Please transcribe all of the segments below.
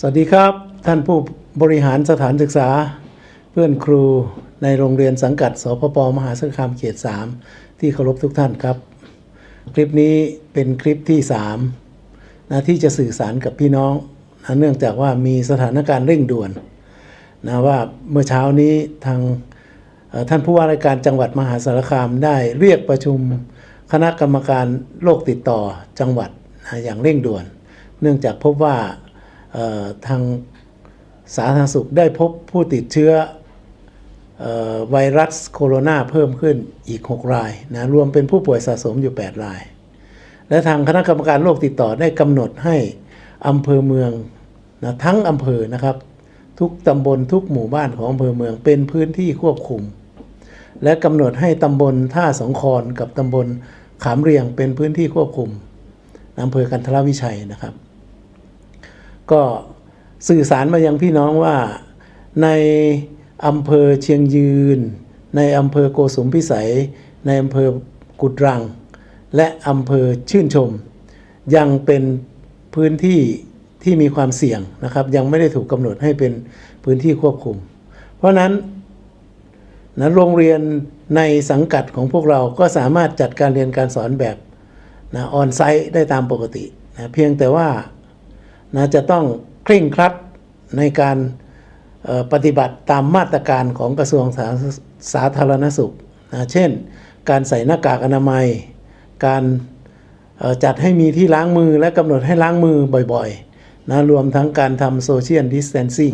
สวัสดีครับท่านผู้บริหารสถานศึกษา เพื่อนครูในโรงเรียนสังกัด สพปมหาสารคามเขต 3 ที่เคารพทุกท่านครับ คลิปนี้เป็นคลิปที่3นะที่จะสื่อสารกับพี่น้องนะเนื่องจากว่ามีสถานการณ์เร่งด่วนนะว่าเมื่อเช้านี้ทางท่านผู้ว่าราชการจังหวัดมหาสารคามได้เรียกประชุมคณะกรรมการโรคติดต่อจังหวัดนะอย่างเร่งด่วน เนื่องจากพบว่า ทางสาธารณสุขได้พบผู้ติดเชื้ออไวรัสโคโรนาเพิ่มขึ้นอีก 6 รายนะรวมเป็นผู้ป่วยสะสมอยู่ 8 ราย และทางคณะกรรมการโรคติดต่อได้กำหนดให้อำเภอเมืองนะทั้งอำเภอนะครับ ทุกตำบลทุกหมู่บ้านของอำเภอเมืองเป็นพื้นที่ควบคุม และกำหนดให้ตำบลท่าสองคอนกับตำบลขามเรียงเป็นพื้นที่ควบคุมอำเภอกันทรวิชัยนะครับ ก็สื่อสารมายังพี่น้องว่าในอำเภอเชียงยืน ในอำเภอโกสุมพิสัย ในอำเภอกุดรัง และอำเภอชื่นชม ยังเป็นพื้นที่ที่มีความเสี่ยงนะครับ ยังไม่ได้ถูกกำหนดให้เป็นพื้นที่ควบคุม เพราะนั้นนะโรงเรียนในสังกัดของพวกเราก็สามารถจัดการเรียนการสอนแบบนะออนไซต์ได้ตามปกตินะเพียงแต่ว่า นะจะต้องเคร่งครัดในการปฏิบัติตามมาตรการของกระทรวงสาสาธารณสุขนะเช่น การใส่หน้ากากอนามัย การจัดให้มีที่ล้างมือและกำหนดให้ล้างมือบ่อยๆนะรวมทั้งการทำโซเชียลดิส a ทนซิ่ง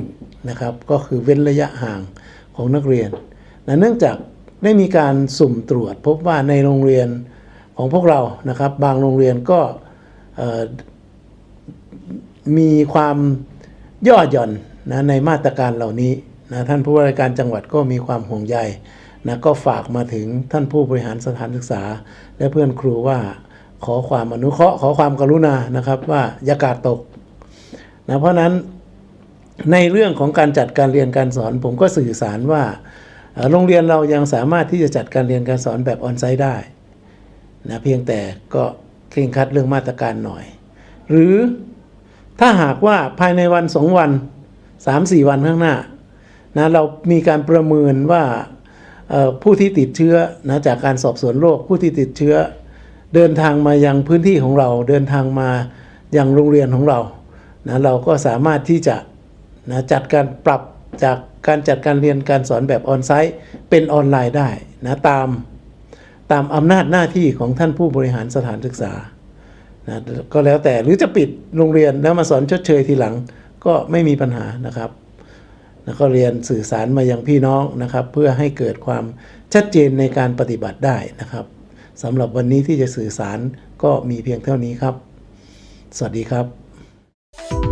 นะครับก็คือเว้นระยะห่างของนักเรียนนะเนื่องจากได้มีการสุ่มตรวจพบว่าในโรงเรียนของพวกเรานะครับ บางโรงเรียนก็ มีความย่อหย่อนนะในมาตรการเหล่านี้นะท่านผู้ว่าราชการจังหวัดก็มีความห่วงใยนะก็ฝากมาถึงท่านผู้บริหารสถานศึกษา และเพื่อนครูว่าขอความอนุเคราะห์ขอความกรุณานะครับว่าอย่ากาดตกนะเพราะนั้นในเรื่องของการจัดการเรียนการสอน ผมก็สื่อสารว่าโรงเรียนเรายังสามารถที่จะจัดการเรียนการสอนแบบออนไซต์ได้นะเพียงแต่ก็เคร่งครัดเรื่องมาตรการหน่อย หรือ ถ้าหากว่าภายในวันสองวันสามสี่วันข้างหน้านะเรามีการประเมินว่าผู้ที่ติดเชื้อนะจากการสอบสวนโรคผู้ที่ติดเชื้อ เดินทางมายังพื้นที่ของเรา เดินทางมายังโรงเรียนของเรานะเราก็สามารถที่จะนะจัดการปรับจากการจัดการเรียนการสอนแบบออนไซต์เป็นออนไลน์ได้นะตามตามอำนาจหน้าที่ของท่านผู้บริหารสถานศึกษา นะก็แล้วแต่หรือจะปิดโรงเรียนแล้วมาสอนชดเชยทีหลังก็ไม่มีปัญหานะครับแล้วก็เรียนสื่อสารมายังพี่น้องนะครับ เพื่อให้เกิดความชัดเจนในการปฏิบัติได้นะครับสำหรับวันนี้ที่จะสื่อสารก็มีเพียงเท่านี้ครับ สวัสดีครับ